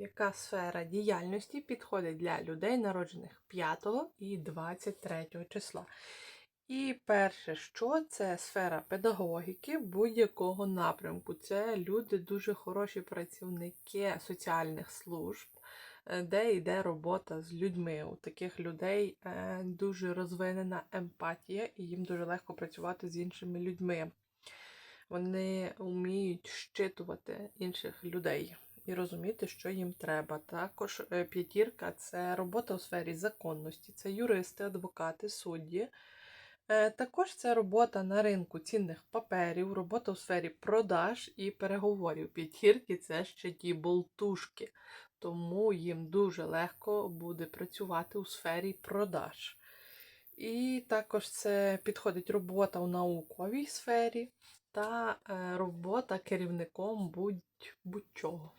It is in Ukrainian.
Яка сфера діяльності підходить для людей, народжених 5 і 23 числа? І перше, що це сфера педагогіки будь-якого напрямку. Це люди дуже хороші працівники соціальних служб, е, де йде робота з людьми. У таких людей е, дуже розвинена емпатія, і їм дуже легко працювати з іншими людьми. Вони вміють щитувати інших людей і розуміти, що їм треба. Також е, п'ятірка це робота у сфері законності, це юристи, адвокати, судді. Е, Також це робота на ринку цінних паперів, робота у сфері продаж і переговорів. П'ятірки це ще ті болтушки, тому їм дуже легко буде працювати у сфері продаж. І також це підходить робота у науковій сфері та е, робота керівником будь- будь-чого.